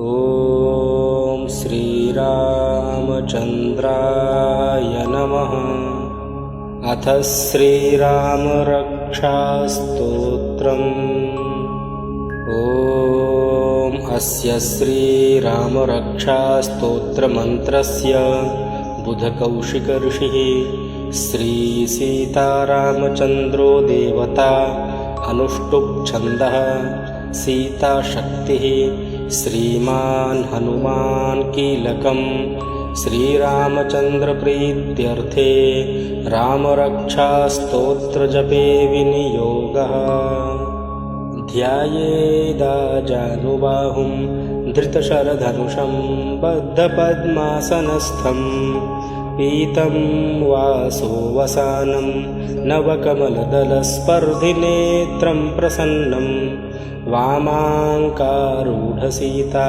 ॐ श्रीरामचन्द्राय नमः। अथ श्रीरामरक्षास्तोत्रम्। ॐ अस्य श्रीरामरक्षास्तोत्रमन्त्रस्य बुधकौशिकऋषिः श्रीसीतारामचन्द्रो देवता अनुष्टुप्छन्दः सीताशक्तिः श्रीमान् हनुमान् कीलकं श्रीरामचन्द्रप्रीत्यर्थे रामरक्षास्तोत्रजपे विनियोगः। ध्यायेदाजानुबाहुं धृतशरधनुषं बद्धपद्मासनस्थं पीतं वासोवसानं नवकमलदलस्पर्धिनेत्रं प्रसन्नं वामाङ्कारूढसीता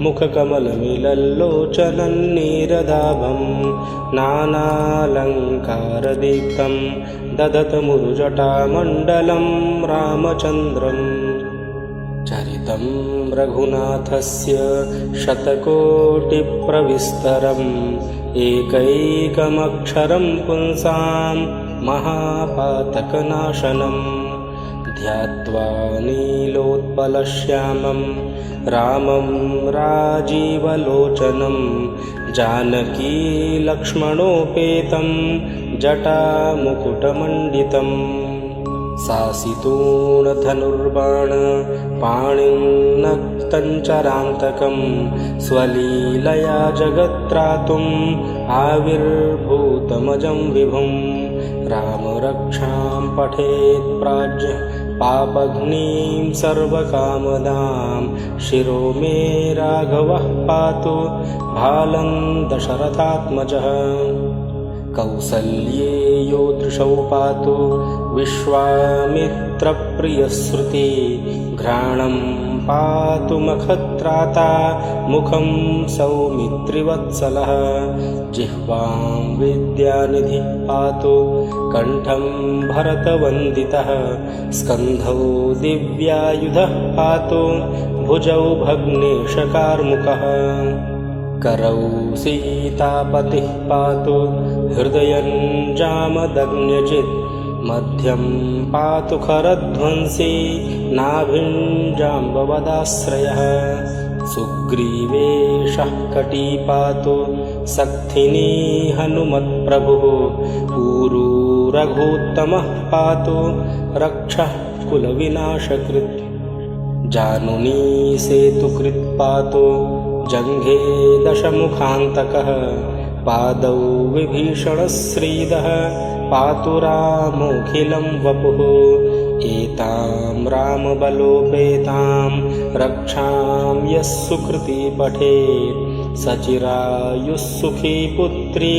मुखकमलमिलल्लोचनन्नीरदाभं नानालङ्कारदीप्तं ददतमुरुजटामण्डलं रामचन्द्रम्। चरितं रघुनाथस्य शतकोटिप्रविस्तरम् एकैकमक्षरं पुंसां महापातकनाशनं ध्यात्वा नीलोत्पलश्यामं रामं राजीवलोचनं जानकीलक्ष्मणोपेतं जटामुकुटमण्डितम् सासितूणधनुर्बाण पाणिन्नक्तञ्चरान्तकं स्वलीलया जगत्त्रातुम् आविर्भूतमजं विभुं रामरक्षां पठेत् प्राज्य पापघ्नीं सर्वकामदां शिरो मे राघवः पातु भालं दशरथात्मजः। कौसल्ये यो दृशौ पातु विश्वामित्रप्रियश्रुति घ्राणं पातु मखत्राता मुखं सौमित्रिवत्सलः। जिह्वां विद्यानिधिः पातु कण्ठं भरतवन्दितः। स्कन्धौ दिव्यायुधः पातु भुजौ भग्नेशकार्मुकः। करौ सीतापतिः पातु हृदयं जामदग्न्यचित् मध्यं पातु खरध्वंसी नाभिञ्जाम्बवदाश्रयः सुग्रीवेशः कटी पातु सक्थिनी हनुमत्प्रभुः। ऊरू रघूत्तमः पातु रक्षः कुलविनाशकृत्। जानुनी सेतुकृत् पातु जङ्घे दशमुखान्तकः पादौ विभीषणश्रीदः पातु रामोऽखिलं वपुः। एतां रामबलोपेतां रक्षां यः सुकृती पठेत् सचिरायुः सुखी पुत्री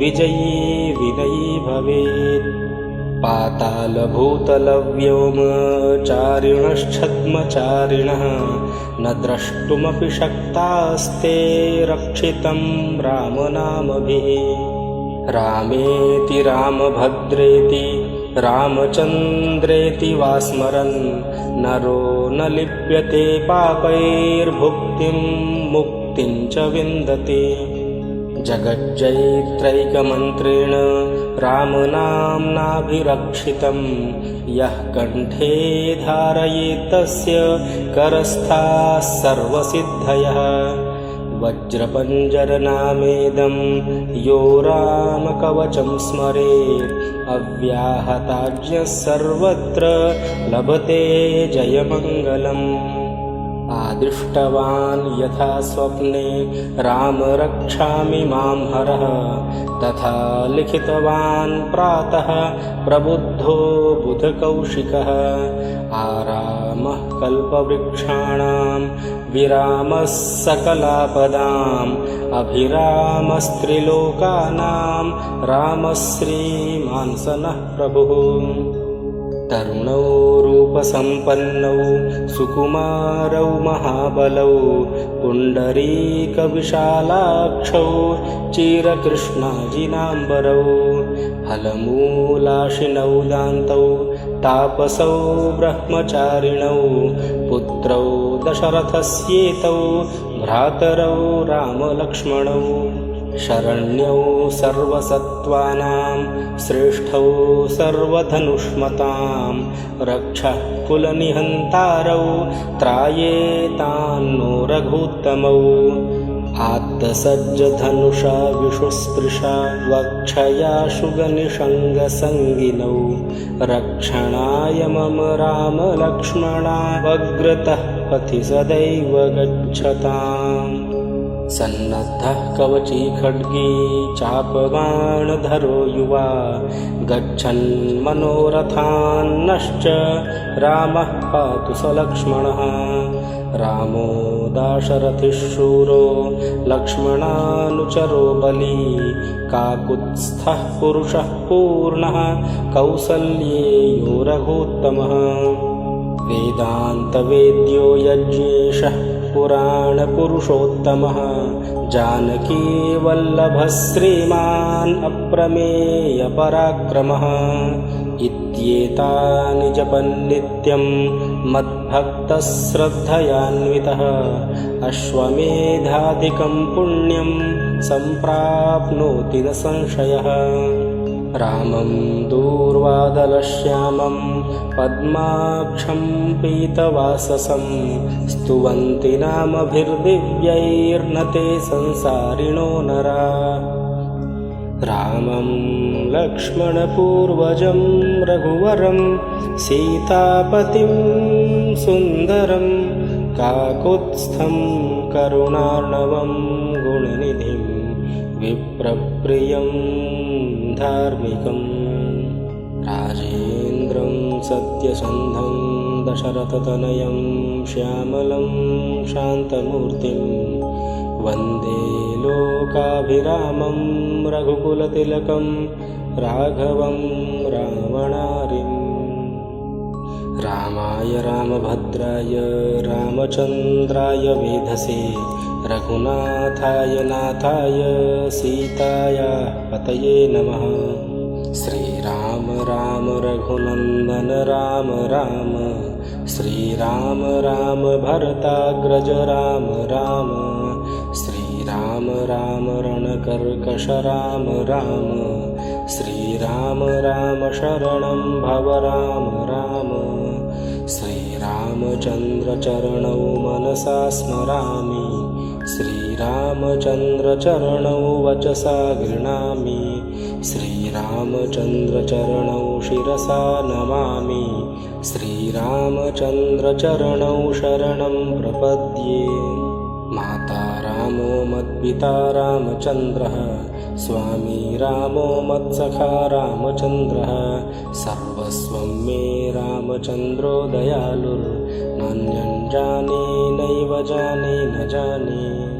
विजयी विनयी भवेत् पातालभूतलव्योमचारिणश्छद्मचारिणः न द्रष्टुमपि शक्तास्ते रक्षितं रामनामभिः। रामेति रामभद्रेति रामचन्द्रेति वा स्मरन् नरो न लिप्यते पापैर्भुक्तिं मुक्तिं च विन्दति जगज्जैत्रैकमन्त्रेण रामनाम्नाभिरक्षितं। यः कण्ठे धारयेत्तस्य करस्थाः सर्वसिद्धयः। वज्रपञ्जरनामेदं यो रामकवचं स्मरेत्। अव्याहताज्ञः सर्वत्र लभते जयमङ्गलम् आदिष्टवान् यथा स्वप्ने राम रक्षामि मां हरः। तथा लिखितवान् प्रातः प्रबुद्धो बुधकौशिकः। आरामः कल्पवृक्षाणां विरामः सकलापदाम् अभिरामस्त्रिलोकानां रामः श्रीमांसनः प्रभुः तरुणौ रूपसम्पन्नौ सुकुमारौ महाबलौ पुण्डरीकविशालाक्षौ चिरकृष्णाजिनाम्बरौ फलमूलाशिनौ दान्तौ तापसौ ब्रह्मचारिणौ पुत्रौ दशरथस्येतौ भ्रातरौ रामलक्ष्मणौ शरण्यौ सर्वसत्त्वानां श्रेष्ठौ सर्वधनुष्मतां रक्षः कुलनिहन्तारौ त्रायेतान्नो रघुत्तमौ। आत्तसज्जधनुषा विषुस्पृशा वक्षया शुगनिषङ्गसङ्गिनौ रक्षणाय मम रामलक्ष्मणावग्रतः पथि सदैव गच्छताम् सन्नद्धः कवची खड्गी चापबाणधरो युवा। गच्छन् मनोरथान्नश्च रामः पातु स लक्ष्मणः रामो दाशरथिः शूरो लक्ष्मणानुचरो बली। काकुत्स्थः पुरुषः पूर्णः कौसल्येयो रघोत्तमः। वेदान्तवेद्यो यज्ञेशः पुराणपुरुषोत्तमः। जानकीवल्लभः श्रीमान् अप्रमेयपराक्रमः। इत्येतानि जपन्नित्यं मद्भक्तः श्रद्धयान्वितः अश्वमेधाधिकं पुण्यं सम्प्राप्नोति न संशयः रामं दूर्वादलश्यामं पद्माक्षं पीतवाससं स्तुवन्ति नामभिर्दिव्यैर्न ते संसारिणो नरा। रामं लक्ष्मणपूर्वजं रघुवरं सीतापतिं सुन्दरं काकुत्स्थं करुणार्णवं गुणनिधिं विप्रप्रियं धार्मिकम्। राजेन्द्रं सत्यसन्धं दशरथतनयं श्यामलं शान्तमूर्तिं वन्दे लोकाभिरामं रघुकुलतिलकं राघवं रावणारिम्। रामाय रामभद्राय रामचन्द्राय वेधसे रघुनाथाय नाथाय सीताया पतये नमः। श्रीराम राम रघुनन्दन राम राम। श्रीराम राम भरताग्रज राम राम। श्रीराम राम रणकर्कश राम राम। श्रीराम राम शरणं भव राम राम। श्रीरामचन्द्रचरणौ मनसा स्मरामि श्रीरामचन्द्रचरणौ वचसा गृह्णामि। श्रीरामचन्द्रचरणौ शिरसा नमामि। श्रीरामचन्द्रचरणौ शरणं प्रपद्ये। माता रामो मत्पिता रामचन्द्रः स्वामी रामो मत्सखा रामचन्द्रः सर्वस्वं मे रामचन्द्रो दयालुर्नान्यं जाने नैव जाने न जाने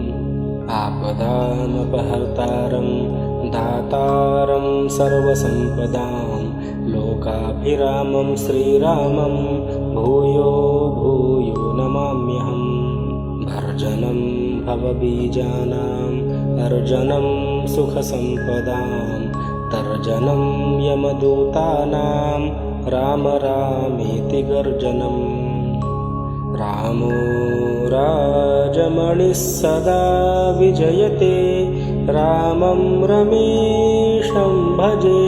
आपदामपहर्तारं दातारं सर्वसम्पदां लोकाभिरामं श्रीरामं भूयो भूयो नमाम्यहम् भर्जनं भवबीजानाम् अर्जनं सुखसम्पदां तर्जनं यमदूतानां राम रामेति गर्जनम् रामो राजमणिः सदा विजयते रामं रमेशं भजे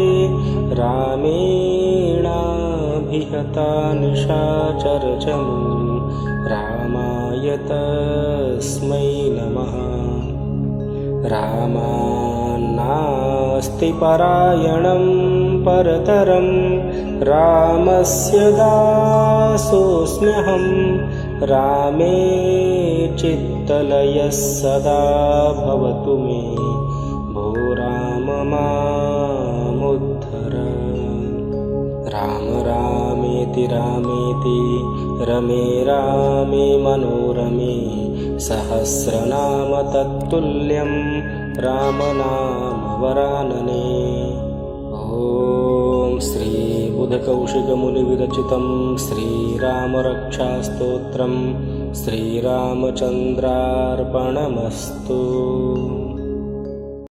रामेणाभिहता निशाचरचमु रामाय तस्मै नमः। रामान्नास्ति परायणं परतरं रामस्य दासोऽस्म्यहं रामे चित्तलयः सदा भवतु मे। भो राम मामुद्धर। राम रामेति रामेति रमे रामे मनोरमे। सहस्रनाम तत्तुल्यं रामनाम वरानने ॐ श्रीबुधकौशिकमुनिविरचितं श्रीरामरक्षास्तोत्रं श्रीरामचन्द्रार्पणमस्तु